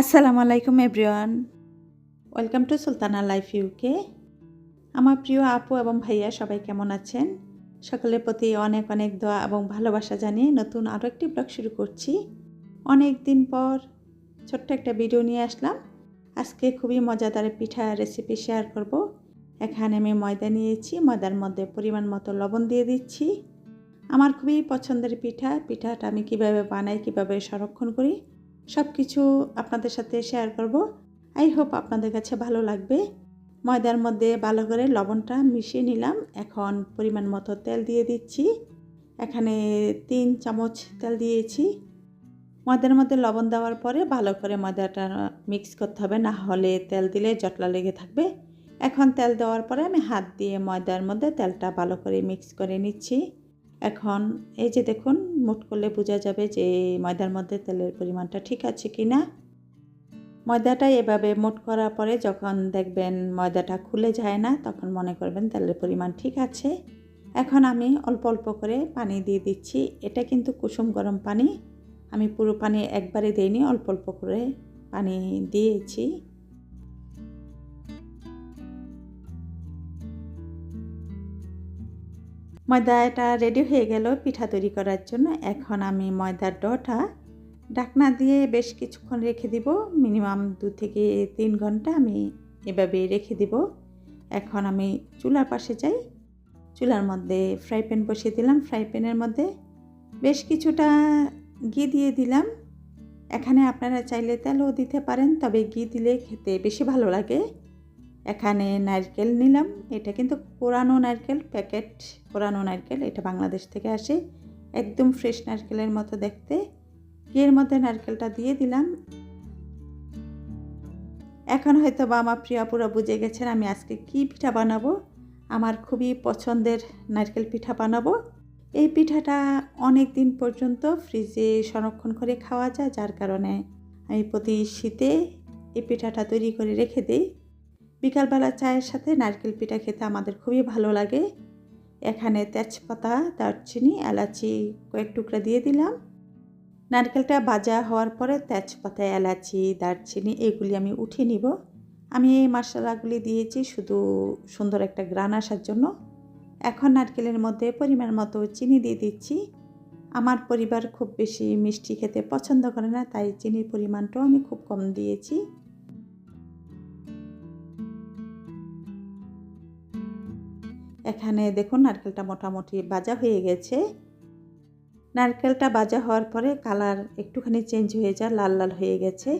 আসসালামু আলাইকুম, everyone. Welcome to Sultana life UK আমার প্রিয় আপু এবং ভাইয়া, সবাই কেমন আছেন? সকলের প্রতি অনেক অনেক দোয়া এবং ভালোবাসা জানিয়ে নতুন আরও একটি ব্লগ শুরু করছি। অনেক দিন পর ছোট্ট একটা ভিডিও নিয়ে আসলাম। আজকে খুবই মজাদার পিঠা রেসিপি শেয়ার করব। এখানে আমি ময়দা নিয়েছি, ময়দার মধ্যে পরিমাণ মতো লবণ দিয়ে দিচ্ছি। আমার খুবই পছন্দের পিঠা। পিঠাটা আমি কীভাবে বানাই, কীভাবে সংরক্ষণ করি সব কিছু আপনাদের সাথে শেয়ার করব। আই হোপ আপনাদের কাছে ভালো লাগবে। ময়দার মধ্যে ভালো করে লবণটা মিশিয়ে নিলাম। এখন পরিমাণ মতো তেল দিয়ে দিচ্ছি। এখানে তিন চামচ তেল দিয়েছি। ময়দার মধ্যে লবণ দেওয়ার পরে ভালো করে ময়দাটা মিক্স করতে হবে। না হলে তেল দিলে জটলা লেগে থাকবে। এখন তেল দেওয়ার পরে আমি হাত দিয়ে ময়দার মধ্যে তেলটা ভালো করে মিক্স করে নিচ্ছি। এখন এই যে দেখুন, মুট করলে বোঝা যাবে যে ময়দার মধ্যে তেলের পরিমাণটা ঠিক আছে কি না ময়দাটা এভাবে মোট করার পরে যখন দেখবেন ময়দাটা খুলে যায় না, তখন মনে করবেন তেলের পরিমাণ ঠিক আছে। এখন আমি অল্প অল্প করে পানি দিয়ে দিচ্ছি। এটা কিন্তু কুসুম গরম পানি। আমি পুরো পানি একবারে দিইনি, অল্প অল্প করে পানি দিয়েছি। ময়দাটা রেডি হয়ে গেল পিঠা তৈরি করার জন্য। এখন আমি ময়দার ডটা ডাকনা দিয়ে বেশ কিছুক্ষণ রেখে দিব। মিনিমাম দু থেকে তিন ঘণ্টা আমি এভাবে রেখে দিব। এখন আমি চুলার পাশে যাই। চুলার মধ্যে ফ্রাই প্যান বসিয়ে দিলাম। ফ্রাই প্যানের মধ্যে বেশ কিছুটা ঘি দিয়ে দিলাম। এখানে আপনারা চাইলে তেলও দিতে পারেন, তবে ঘি দিলে খেতে বেশি ভালো লাগে। এখানে নারকেল নিলাম। এটা কিন্তু পুরানো নারকেল, প্যাকেট পুরানো নারকেল, এটা বাংলাদেশ থেকে আসে। একদম ফ্রেশ নারকেলের মতো দেখতে। এর মধ্যে নারকেলটা দিয়ে দিলাম। এখন হয়তো বা আমার প্রিয়া পুরো বুঝে গেছেন আমি আজকে কি পিঠা বানাবো। আমার খুবই পছন্দের নারকেল পিঠা বানাবো। এই পিঠাটা অনেক দিন পর্যন্ত ফ্রিজে সংরক্ষণ করে খাওয়া যায়, যার কারণে আমি প্রতি শীতে এই পিঠাটা তৈরি করে রেখে দিই। বিকালবেলা চায়ের সাথে নারকেল পিঠা খেতে আমাদের খুবই ভালো লাগে। এখানে তেজপাতা, দারচিনি, এলাচি কয়েক টুকরা দিয়ে দিলাম। নারকেলটা ভাজা হওয়ার পরে তেজপাতা, এলাচি, দারচিনি এগুলি আমি উঠিয়ে নিব। আমি এই মশলাগুলি দিয়েছি শুধু সুন্দর একটা গ্রান আসার জন্য। এখন নারকেলের মধ্যে পরিমাণ মতো চিনি দিয়ে দিচ্ছি। আমার পরিবার খুব বেশি মিষ্টি খেতে পছন্দ করে না, তাই চিনির পরিমাণটাও আমি খুব কম দিয়েছি। এখানে দেখুন, নারকেলটা মোটামুটি বাজা হয়ে গেছে। নারকেলটা বাজা হওয়ার পরে কালার একটুখানি চেঞ্জ হয়ে যায়, লাল লাল হয়ে গেছে।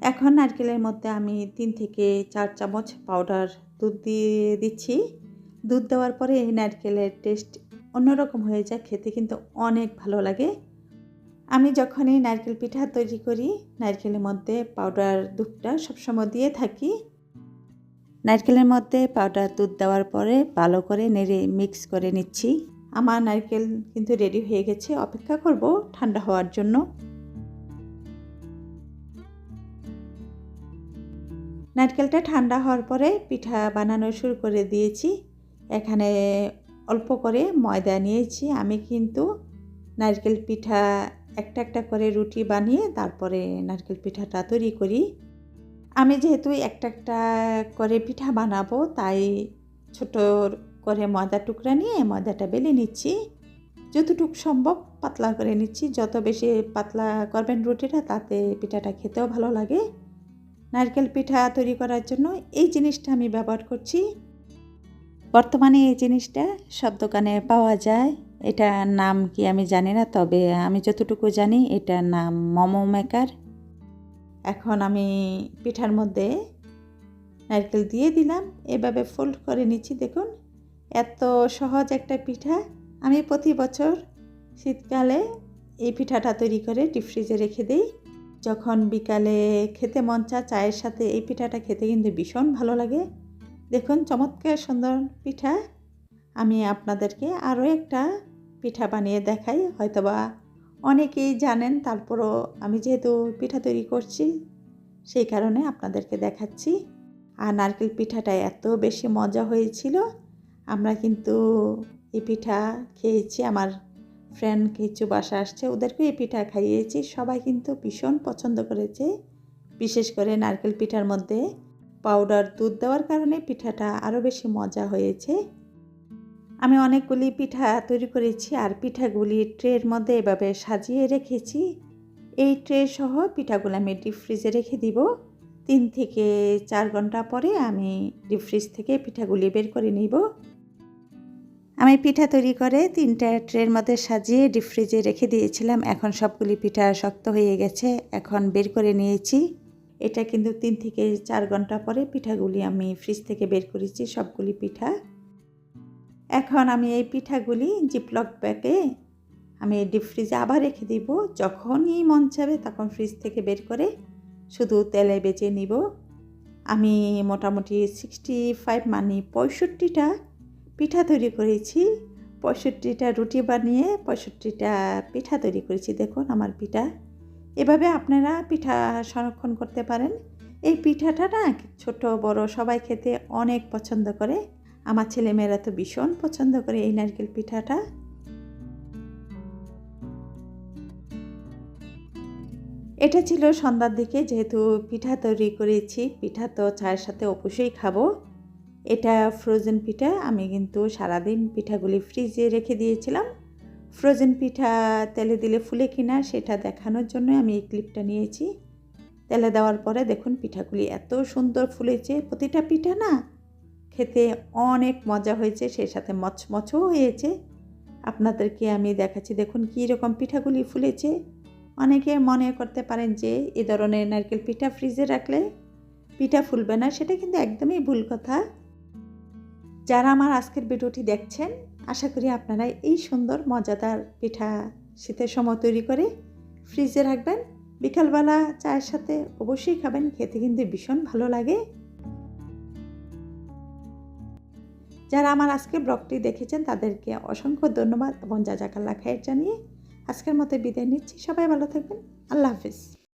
এখন নারকেলের মধ্যে আমি তিন থেকে চার চামচ পাউডার দুধ দিয়ে দিচ্ছি। দুধ দেওয়ার পরে এই নারকেলের টেস্ট অন্যরকম হয়ে যায়, খেতে কিন্তু অনেক ভালো লাগে। আমি যখনই নারকেল পিঠা তৈরি করি, নারকেলের মধ্যে পাউডার দুধটা সবসময় দিয়ে থাকি। নারকেলের মধ্যে পাউডার দুধ দেওয়ার পরে ভালো করে নেড়ে মিক্স করে নিচ্ছি। আমার নারকেল কিন্তু রেডি হয়ে গেছে, অপেক্ষা করব ঠান্ডা হওয়ার জন্য। নারকেলটা ঠান্ডা হওয়ার পরে পিঠা বানানো শুরু করে দিয়েছি। এখানে অল্প করে ময়দা নিয়েছি। আমি কিন্তু নারকেল পিঠা একটা একটা করে রুটি বানিয়ে তারপরে নারকেল পিঠাটা তৈরি করি। আমি যেহেতু একটা একটা করে পিঠা বানাবো, তাই ছোট করে ময়দা টুকরা নিয়ে ময়দাটা বেলে নিচ্ছি। যতটুকু সম্ভব পাতলা করে নিচ্ছি। যত বেশি পাতলা করবেন রুটিটা, তাতে পিঠাটা খেতেও ভালো লাগে। নারকেল পিঠা তৈরি করার জন্য এই জিনিসটা আমি ব্যবহার করছি। বর্তমানে এই জিনিসটা সব দোকানে পাওয়া যায়। এটার নাম কি আমি জানি না, তবে আমি যতটুকু জানি এটার নাম মোমো মেকার। এখন আমি পিঠার মধ্যে নারকেল দিয়ে দিলাম। এভাবে ফোল্ড করে নিচ্ছি। দেখুন, এত সহজ একটা পিঠা। আমি প্রতি বছর শীতকালে এই পিঠাটা তৈরি করে ডিপ ফ্রিজে রেখে দিই। যখন বিকালে খেতে মন চা চায়ের সাথে এই পিঠাটা খেতে কিন্তু ভীষণ ভালো লাগে। দেখুন, চমৎকার সুন্দর পিঠা। আমি আপনাদেরকে আরও একটা পিঠা বানিয়ে দেখাই। হয়তোবা অনেকেই জানেন তারপরও আমি যেহেতু পিঠা তৈরি করছি, সেই কারণে আপনাদেরকে দেখাচ্ছি। আর নারকেল পিঠাটা এত বেশি মজা হয়েছিল, আমরা কিন্তু এই পিঠা খেয়েছি, আমার ফ্রেন্ড কিছু বাসা আসছে, ওদেরকে এই পিঠা খাইয়েছি, সবাই কিন্তু ভীষণ পছন্দ করেছে। বিশেষ করে নারকেল পিঠার মধ্যে পাউডার দুধ দেওয়ার কারণে পিঠাটা আরও বেশি মজা হয়েছে। আমি অনেকগুলি পিঠা তৈরি করেছি আর পিঠাগুলি ট্রের মধ্যে এভাবে সাজিয়ে রেখেছি। এই ট্রে সহ পিঠাগুলো আমি ডিপ ফ্রিজে রেখে দিব। তিন থেকে চার ঘণ্টা পরে আমি ডিপ ফ্রিজ থেকে পিঠাগুলি বের করে নিব। আমি পিঠা তৈরি করে তিনটা ট্রের মধ্যে সাজিয়ে ডিপ ফ্রিজে রেখে দিয়েছিলাম। এখন সবগুলি পিঠা শক্ত হয়ে গেছে, এখন বের করে নিয়েছি। এটা কিন্তু তিন থেকে চার ঘণ্টা পরে পিঠাগুলি আমি ফ্রিজ থেকে বের করেছি, সবগুলি পিঠা। এখন আমি এই পিঠাগুলি জিপলক ব্যাগে আমি ডিপ ফ্রিজে আবার রেখে দিব। যখনই মন চাবে তখন ফ্রিজ থেকে বের করে শুধু তেলে বেজে নিব। আমি মোটামুটি সিক্সটি ফাইভ মানে পঁয়ষট্টিটা পিঠা তৈরি করেছি। পঁয়ষট্টিটা রুটি বানিয়ে পঁয়ষট্টিটা পিঠা তৈরি করেছি। দেখুন আমার পিঠা। এভাবে আপনারা পিঠা সংরক্ষণ করতে পারেন। এই পিঠাটা না ছোট বড় সবাই খেতে অনেক পছন্দ করে। আমার ছেলেমেয়েরা তো ভীষণ পছন্দ করে এই নারকেল পিঠাটা। এটা ছিল সন্ধ্যার দিকে, যেহেতু পিঠা তৈরি করেছি, পিঠা তো চায়ের সাথে অবশ্যই খাব। এটা ফ্রোজেন পিঠা, আমি কিন্তু সারাদিন পিঠাগুলি ফ্রিজে রেখে দিয়েছিলাম। ফ্রোজেন পিঠা তেলে দিলে ফুলে কিনা সেটা দেখানোর জন্য আমি এই ক্লিপটা নিয়েছি। তেলে দেওয়ার পরে দেখুন পিঠাগুলি এত সুন্দর ফুলেছে, প্রতিটা পিঠা না খেতে অনেক মজা হয়েছে, সেই সাথে মচমচও হয়েছে। আপনাদেরকে আমি দেখাচ্ছি, দেখুন কী রকম পিঠাগুলি ফুলেছে। অনেকে মনে করতে পারেন যে এ ধরনের নারকেল পিঠা ফ্রিজে রাখলে পিঠা ফুলবে না, সেটা কিন্তু একদমই ভুল কথা। যারা আমার আজকের ভিডিওটি দেখছেন, আশা করি আপনারা এই সুন্দর মজাদার পিঠা শীতের সময় তৈরি করে ফ্রিজে রাখবেন। বিকালবেলা চায়ের সাথে অবশ্যই খাবেন, খেতে কিন্তু ভীষণ ভালো লাগে। যারা আমার আজকে ব্লগটি দেখেছেন, তাদেরকে অসংখ্য ধন্যবাদ এবং যা যাকাল্লা খায়ের জানিয়ে আজকের মতো বিদায় নিচ্ছি। সবাই ভালো থাকবেন। আল্লাহ হাফিজ।